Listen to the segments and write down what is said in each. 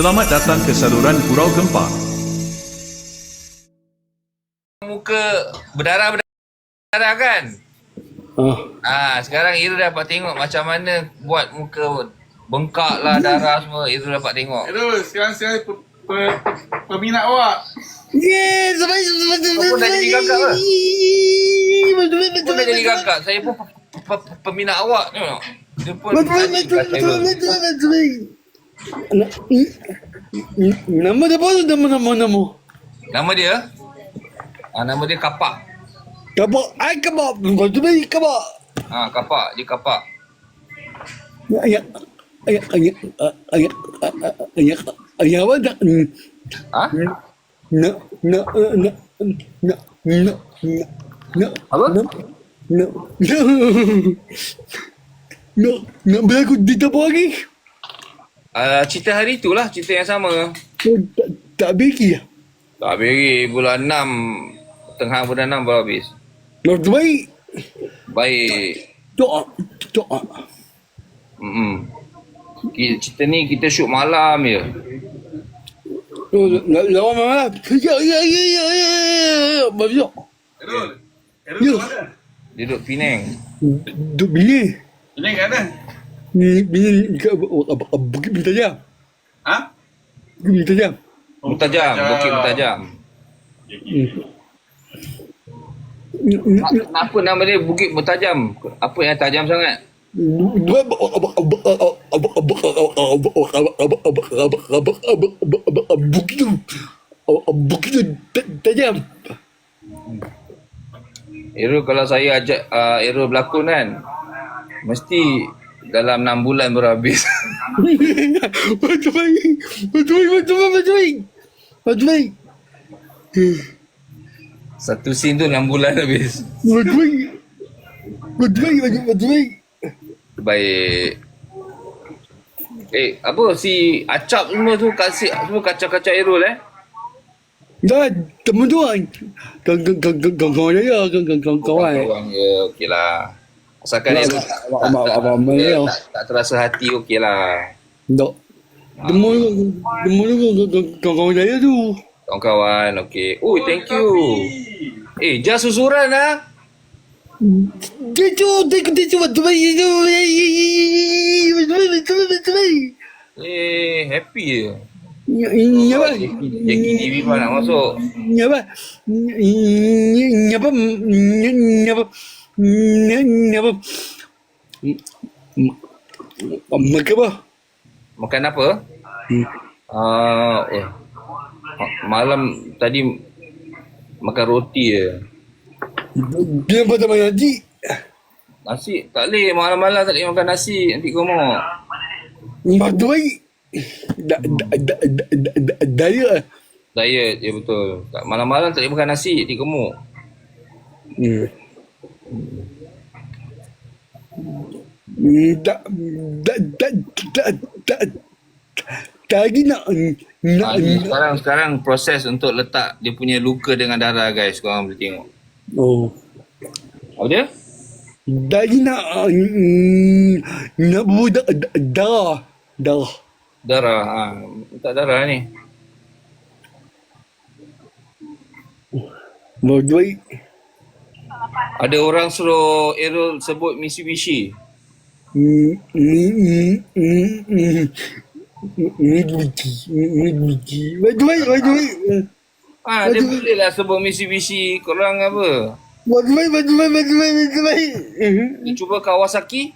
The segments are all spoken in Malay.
Selamat datang ke saluran Gurau Gempar. muka berdarah-berdarah kan? Ah, Ah, sekarang Ira dapat tengok macam mana buat muka bengkak lah darah semua. Ira dapat tengok. Hello, sekarang saya pe, pe, peminat awak. Yes, baik, betul, Kau pun dah jadi gagak ke? Betul, Kau betul, dah jadi kakak. Saya pun pe- pe- pe- peminat awak tengok. Dia pun Betul, tanya betul, kat betul, Cheryl. betul, betul. Na- Nama dia apa? Nama nama nama. Nama dia? Ah, nama dia Kapak. Kabak, ai kabak, betul baik kabak. Ah, Kapak. Dia Kapak. Ayah, ayah, ayah, ayah, ayah, ayah apa tak? Ha? Nak, nak, nak, nak, nak, nak, nak. Apa? Nak, nak, nak, nak, nak berlaku di apa Ah, cerita hari tu lah. Cerita yang sama. Oh, tak, tak bagi ya? Tak beri bulan 6. Tengah bulan 6 baru habis. Betul baik. Baik. Doa, doa. Ki- Cerita ni kita shoot malam je. Oh, la- lawan mana? Ya, ya, ya, ya, ya, ya. Hello, Ya. mana? Dia duduk Penang. Duk bini. Ini kat mana? Ni bini ke bukit bintang jam. Ha? Bukit bintang jam. Mutajam, Bukit Mutajam. Kenapa nama dia Bukit Mutajam? Apa yang tajam sangat? Bukit bukit tajam. Errol kalau saya ajak uh, Errol berlakon kan, mesti dalam 6 bulan baru habis. Betul baik. Betul baik, betul baik, betul baik. Betul baik. Satu scene tu 6 bulan habis. Betul baik. Betul baik, betul baik. Baik. Eh, apa si Acap semua tu kasih semua kacau-kacau Errol eh? Dah, teman tu kan. Kawan-kawan saya, kawan-kawan. Kawan ya, okey lah. Asalkan Ya, Errol tak, tak, tak, dia dia. tak, tak terasa hati okey lah. Tak. Teman tu kawan-kawan saya tu. Kawan-kawan, okey. Oh, thank you. Eh, jas susuran lah. Dia tu, dia tu, dia betul baik. Eh, happy je. Ya, ya, apa? Jackie TV pun nak masuk. Ya, apa? Ya, apa? Ya, apa? Apa? Makan apa? Makan apa? Ah, eh. Malam tadi makan roti je. Dia pada mana haji? Nasi tak boleh malam-malam tak boleh makan nasi nanti gemuk. Betul baik. Da, da, da, da, da, da, daya. Diet ya betul. Tak malam-malam tak boleh makan nasi nanti gemuk. Hmm. Tak, tak, tak, tak, tak, tak nak, nak, sekarang sekarang proses untuk letak dia punya luka dengan darah guys. Korang boleh tengok. oh, Apa dia? tak lagi nak, nak budak dah, dah. Darah. Ha, letak darah ni. Baik. Ada orang suruh Errol sebut Mitsubishi. Mitsubishi, Mitsubishi. Betul baik, betul baik. Ah, dia boleh lah sebut Mitsubishi. Korang apa? Betul baik, betul baik, betul baik, betul baik. Dia cuba Kawasaki?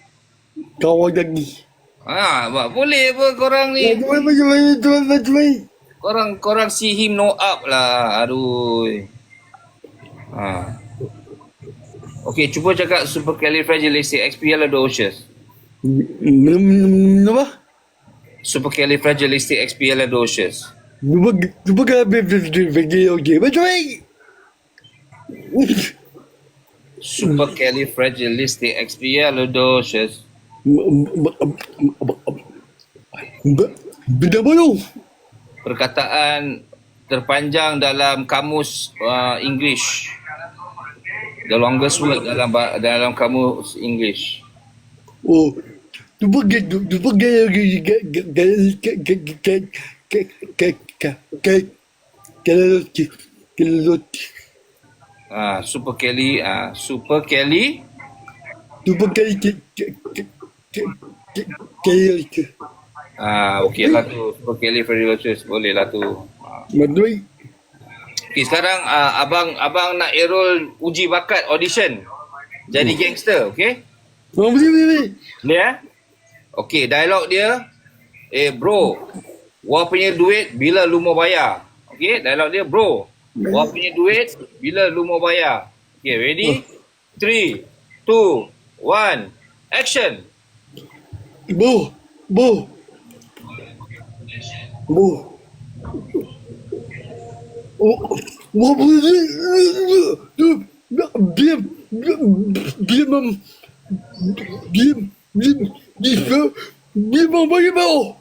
Ha, ba- boleh apa korang ni? Betul baik, betul baik, betul baik, betul baik. Korang korang see him no up lah. Aduh. Ha. Okey, cuba cakap supercalifragilisticexpialidocious. Apa? Supercalifragilisticexpialidocious. Betul baik. Supercalifragilisticexpialidocious. Benda baru. Perkataan terpanjang dalam kamus uh, English. The longest word dalam dalam kamu English. Oh, tu bukan tu bukan gaya gaya gaya kita kita kita kita kita kita kita kita Ah, super Kelly, ah, super Kelly. Super Kelly, Kelly, Kelly. Ah, okay lah tu, super Kelly, very luxurious, boleh lah tu. Madui. Ah. Okay, sekarang ah, abang abang nak enroll uji bakat audition. Jadi gangster, okey? oh, boleh, boleh, boleh. Boleh eh? Okey, dialog dia. Eh bro, wah punya duit bila lu mau bayar? Okey, dialog dia bro. Wah punya duit bila lu mau bayar? Okey, ready? 3 2 1 action. Bo, bo, bo. Mam, bagi bau.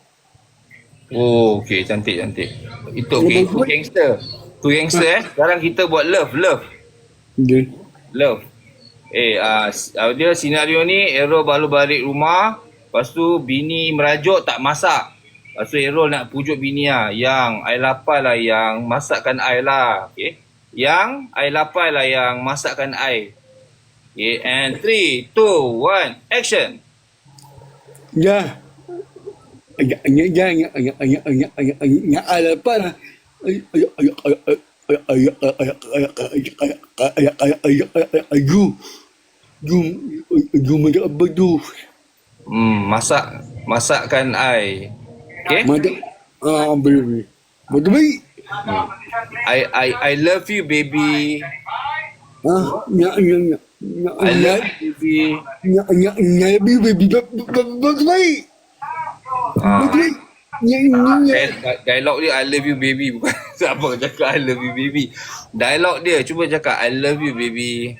Oh, okey, cantik cantik. Itu okey, tu gangster. Tu gangster eh. Sekarang kita buat love, love. Okay. Love. Eh, uh, dia senario ni Errol baru balik rumah. Lepas tu bini merajuk tak masak. Lepas tu Errol nak pujuk bini lah. Yang I lapar lah yang masakkan I lah. Okay. Yang I lapar lah yang masakkan I. Okay. And 3, 2, 1, action. Ya. Ya, ya, ya, ya, ya, ya, ya, ya, ya, ya, ada apa lah? Ayu, you, you macam apa tu? Hmm, masak. Masakkan I. Okay. Ah, boleh, boleh. Betul baik. I I I love you baby. Ah, ya, ya. Ya, I love you baby. ya, ya, ya, baby, baby, betul baik. Ah. Dialog dia I love you baby bukan siapa cakap I love you baby. Dialog dia cuba cakap I love you baby.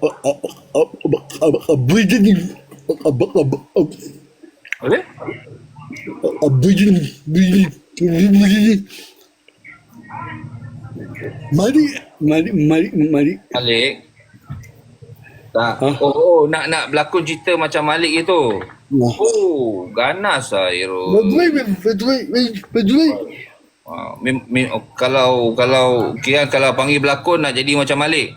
Apa Mari, mari, mari, mari. Malik. Tak. Hah? Oh, oh, nak nak berlakon cerita macam Malik itu. Wah. Oh, ganas lah hero. Betul, betul, betul. Ah, mem, mem, oh, kalau kalau kira kalau panggil berlakon nak jadi macam Malik.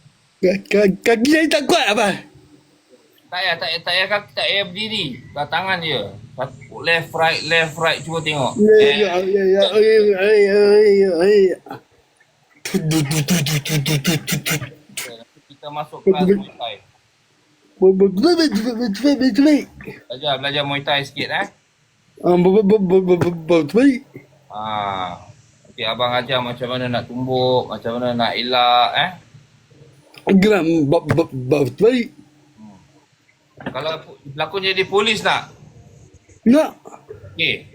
Kaki saya tak kuat apa? Tak ya, tak ya, tak ya kaki tak ya berdiri. Dah tangan je. Left right left right cuba tengok. Ya ya ya ya ya. Kita masuk kelas Muay Thai. Belajar belajar Muay Thai sikit eh. Ah. Okey abang ajar macam mana nak tumbuk, macam mana nak elak eh. Geram, betul. Kalau berlakon jadi polis nak? Nak. Okey.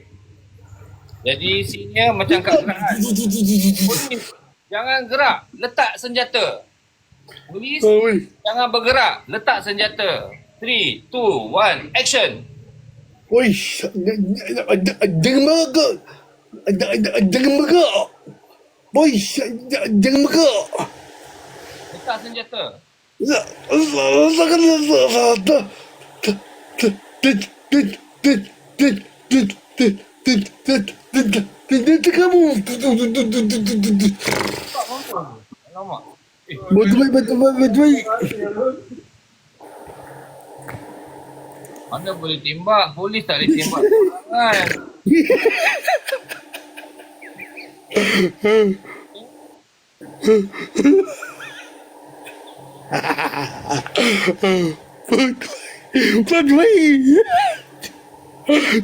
Jadi senior macam kat gerakan. Polis, jangan gerak, letak senjata. Polis, Oh, jangan bergerak, letak senjata. 3, 2, 1, action. Oi, jangan bergerak. Jangan bergerak. Oi, jangan bergerak. 안 생겼어. Batman Batman Batman Mana boleh tembak? Polis tak boleh tembak. Kan. Baduai.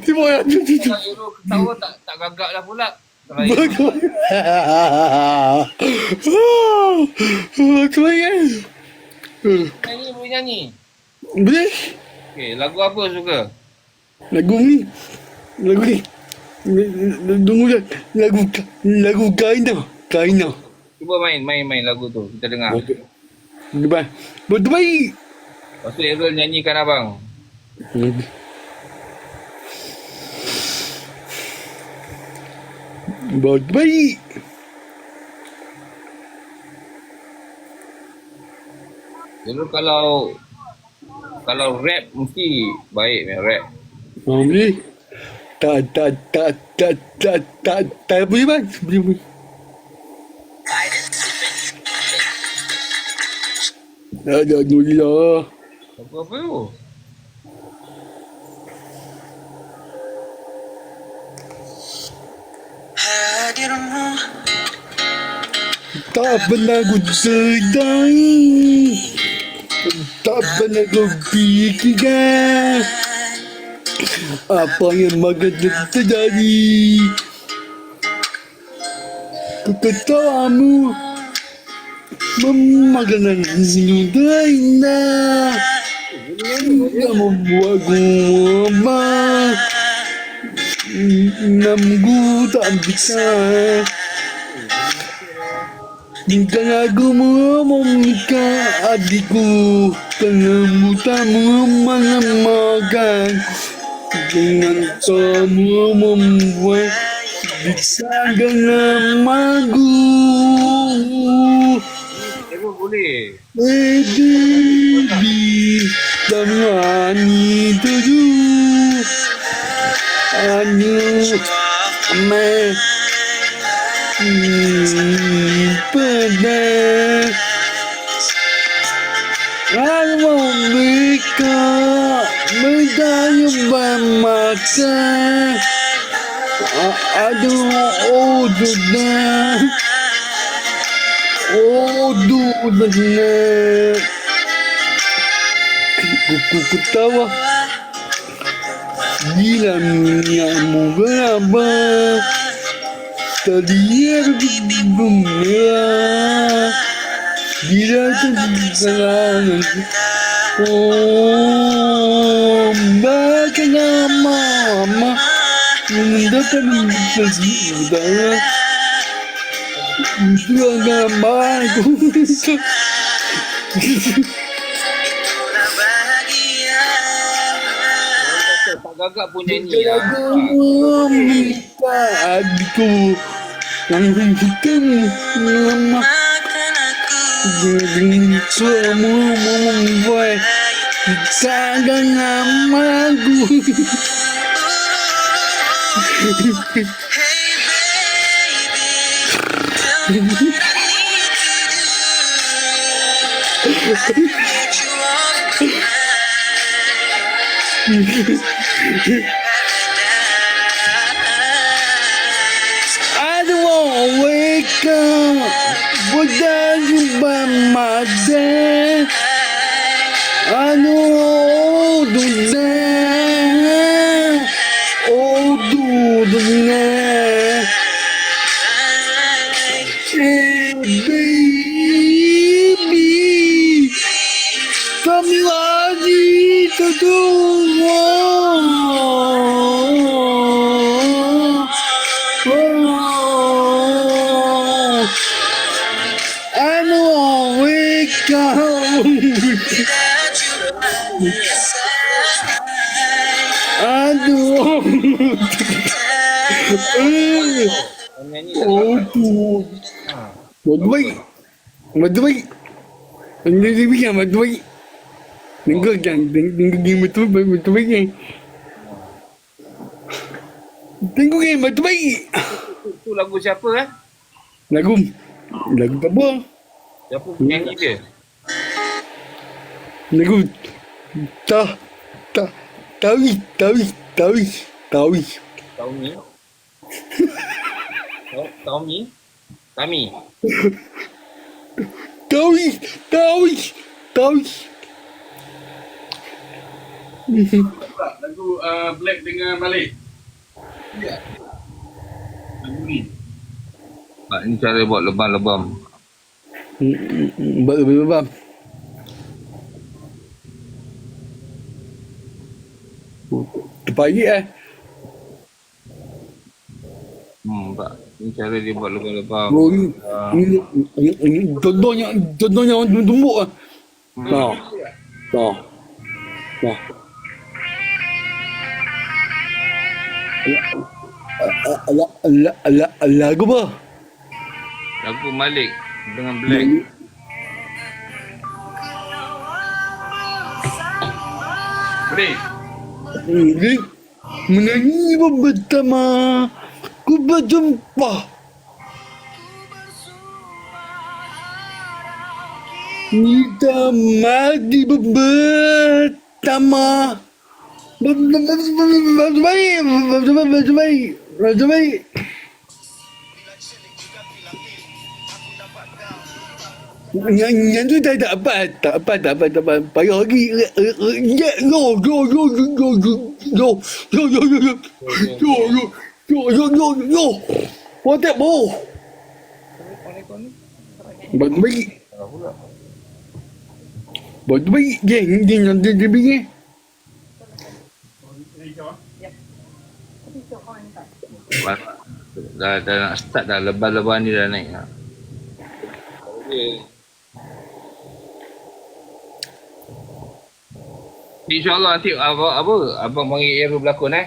Tiba ya tu tu. Ketawa tak tak gagak dah pula. Errol Baduai. Baduai. nyanyi boleh nyanyi. Boleh? Okey, lagu apa suka? Lagu ni. Lagu ni. Tunggu dah. Lagu lagu Kaina. Kaina. Cuba main, main, main lagu tu. Kita dengar. Depan. Baduai. Lepas tu Errol nyanyikan abang. Baduai. Errol kalau kalau rap mesti baik punya rap. Oh, boleh. Tak, tak, tak, tak, tak, tak, tak boleh bang. Boleh, boleh. Boleh lah. Apa-apa tu? Hadirmu Tak pernah ku sedai. Tak pernah ku fikirkan. Apa yang bakal terjadi. Keketawamu Magandang sinuday na Namabuwag mo ba Namguta ang bisa Di ka na gumamamit ka Adi ko Kalamutan mo malamagan Ginanta mo mamuwag Bisa ka na magulat uli. Baby, the money to do. I knew my birthday. I won't wake up, but I'm by myself. I, I don't want all the time. Udod na. Kukukutawa. Bila niya mo ba? Tadiyer bumya. Bila sa bisanan. Oh, baka nga mama. Nandata ng pagsimudan. Agamaku itulah bahagia Tak gagak pun nyanyi lah. Aku meminta adikku Yang bukan lama Makan aku Dengan semua membuat Jangan I don't want to wake up Without you by my side tak Oh, tu. Madu baik. Madu baik. Ini dia bikin madu baik. Tengok kan, tengok game betul, betul baik kan. Tengok kan, betul baik. tu, tu lagu siapa eh? Lagu, lagu tak apa. Siapa penyanyi dia? Lagu, tak, tak, tawi, tawi, tawi, tawi. Taumi. Tommy. Tommy. Tommy. Tommy. Tommy. Lagu uh, Black dengan Malik. Ya. Lagu ni. Ini cara buat lebam-lebam. Buat lebam-lebam. Terbaik eh. Hmm, tak cara dia buat lubang-lubang. Oh, ini, ha. ini, ini, ini, contohnya, contohnya orang tumbuk lah. Hmm. Nah. Nah. Nah. Lagu apa? Lagu Malik dengan Black. Malik. Beri. Beri. Menangis pun berjumpa. Kita mati bersama. Yang yang tu tak apa tak apa tak apa tak apa payah lagi ya yo yo yo yo yo yo yo yo yo yo yo yo yo yo yo yo what that bo Baik baik Baik baik Geng Geng yang dia begini Dah, dah nak start dah. Lebam-lebam ni dah naik. Ha. InsyaAllah nanti abang, apa, abang panggil Aero berlakon eh.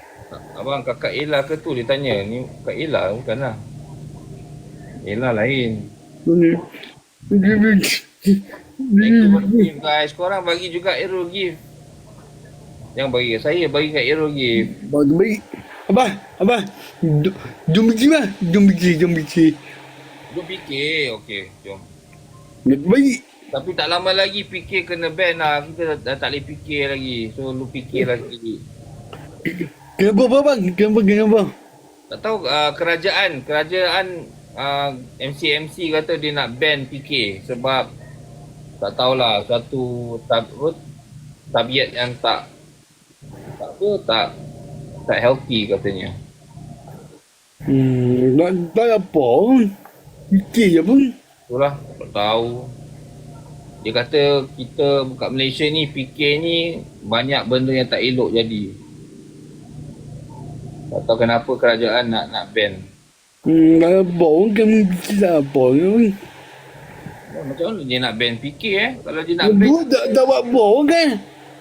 Abang kakak Ella ke tu dia tanya. Ni kakak Ella bukan lah. Ella lain. Thank you for the gift guys. Korang bagi juga Aero gift. Jangan bagi kat saya, bagi kat Aero gift. Betul baik Abah Abah Jom biji lah Jom biji Jom biji Jom fikir. Okey, jom. Baik Tapi tak lama lagi fikir kena ban lah. Kita dah, dah tak boleh fikir lagi. So, lu fikir lagi. Kenapa apa bang Kenapa kenapa Tak tahu uh, kerajaan. Kerajaan uh, MC-MC kata dia nak ban fikir. Sebab tak tahulah satu tab, tabiat yang tak tak apa tak tak healthy katanya. Hmm Tak tak apa Fikir je pun Itulah tak tahu. Dia kata kita kat Malaysia ni fikir ni banyak benda yang tak elok jadi. Tak tahu kenapa kerajaan nak nak ban. Hmm apa pun Kan tak apa pun Macam mana dia nak ban fikir eh? Kalau dia nak ban Dua tak tak buat apa kan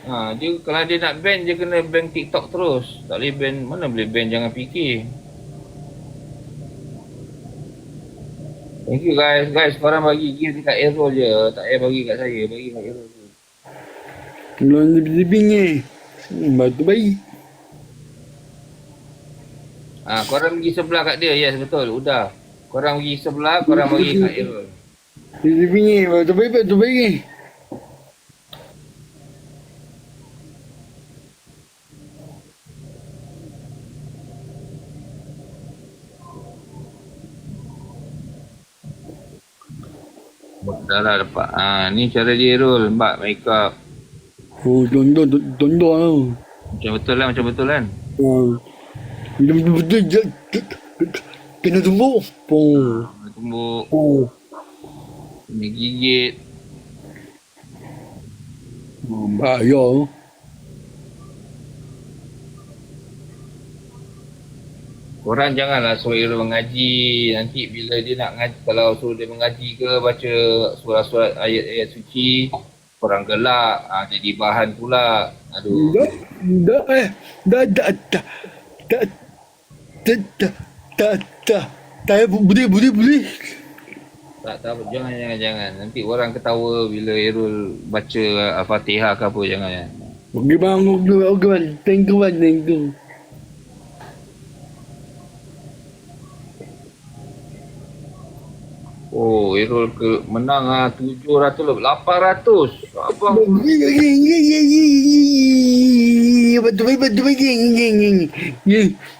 Ha, dia kalau dia nak ban dia kena ban TikTok terus. Tak boleh ban mana boleh ban jangan fikir. Thank you guys. Guys, korang bagi gift dekat Aero je. Tak payah bagi kat saya. Bagi kat Aero je. Belum lebih-lebih ni Hmm baik Ha, korang pergi sebelah kat dia. Yes, betul. Udah. Korang pergi sebelah, korang bagi kat Aero. Lebih ni Betul baik Betul baik Dah lah dapat. Ha, ni cara dia Aero. Mbak, make up. Oh Contoh lah Macam betul lah, macam betul kan? Oh Kena tumbuk Oh Tumbuk, Oh kena gigit. Bahaya Korang janganlah suruh Aero mengaji. Nanti bila dia nak ngaji, kalau suruh dia mengaji ke baca surat-surat ayat-ayat suci, korang gelak. Ha, jadi bahan pula. Aduh. Dah Dah eh Dah dah dah Dah Dah Dah Dah Dah Dah Boleh boleh boleh Tak, tak, jangan, jangan, jangan. Nanti orang ketawa bila Errol baca Al-Fatihah ke apa, jangan. jangan. Okey bang, okey bang, okey bang. Thank you bang, thank you. Oh, Errol ke menang ah 700 lebih 800. Abang Betul baik, betul baik, geng, geng, geng. Geng, betul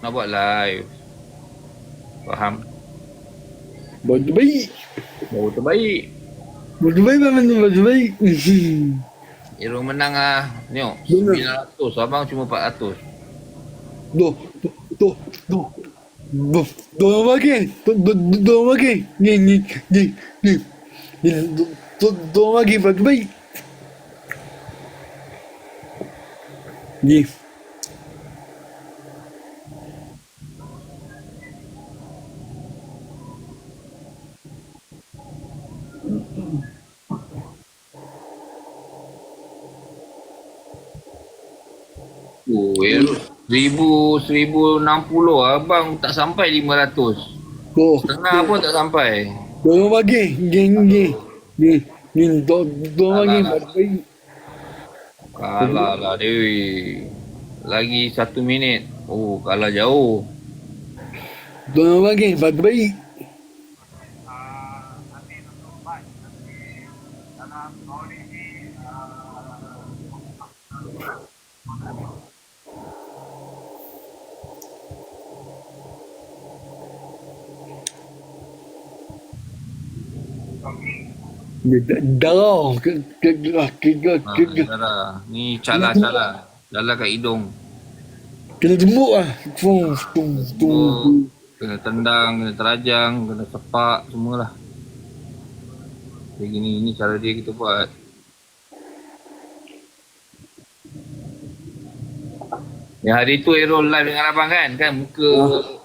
nak buat live. Faham? Buat terbaik. buat terbaik. buat terbaik mana tu buat baik. Hero eh, menang lah ni 900 abang cuma 400 tu tu tu tu tu makin tu tu tu makin ni ni ni ni. Tu tu makin buat baik. Yes. Ya. seribu seribu enam puluh abang tak sampai lima ratus oh. setengah oh. pun tak sampai dua pagi. geng geng Geng. Geng. dua pagi. kalah lah Dewi lagi satu minit oh kalah jauh dua bagi bagi Darah ke ke ke ke ke Ha, ke. Ni cala-cala. Cala kat hidung. kena jemuk ah. Tung tung tung. Oh, kena tendang, kena terajang, kena sepak, semualah. Kayak gini, ini cara dia kita buat. Yang hari tu Errol live dengan abang kan? Kan muka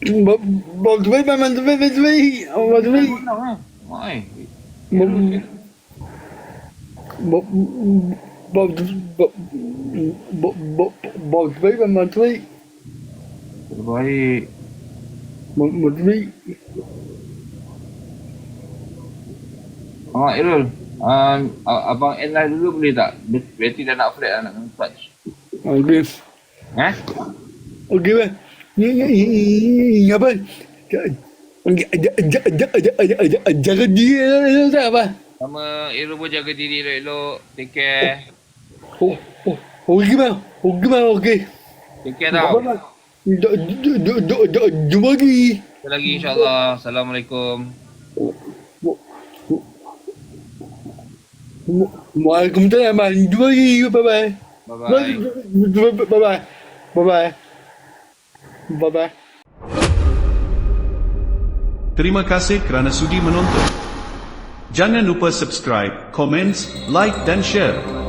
Bon, devait même devait devait on va devait. Ouais. Bon. Bon, devait même devait. Oui. Bon, bon, devait. Oh, Irul. Um, abang end dulu boleh tak? Berarti dah nak flat lah nak touch. Okey. Eh? Okay, man. Apa? Jaga dia tak apa. Sama Errol pun jaga diri elok-elok. Take care. Oh, oh, okey bang. Okey bang, okey. Take care tau. Jumpa lagi. Kita lagi insyaAllah. Assalamualaikum. Waalaikumsalam. Jumpa lagi. Bye bye. Bye-bye. Bye bye. Bye bye. Bye bye. Terima kasih kerana sudi menonton. Jangan lupa subscribe, komen, like dan share.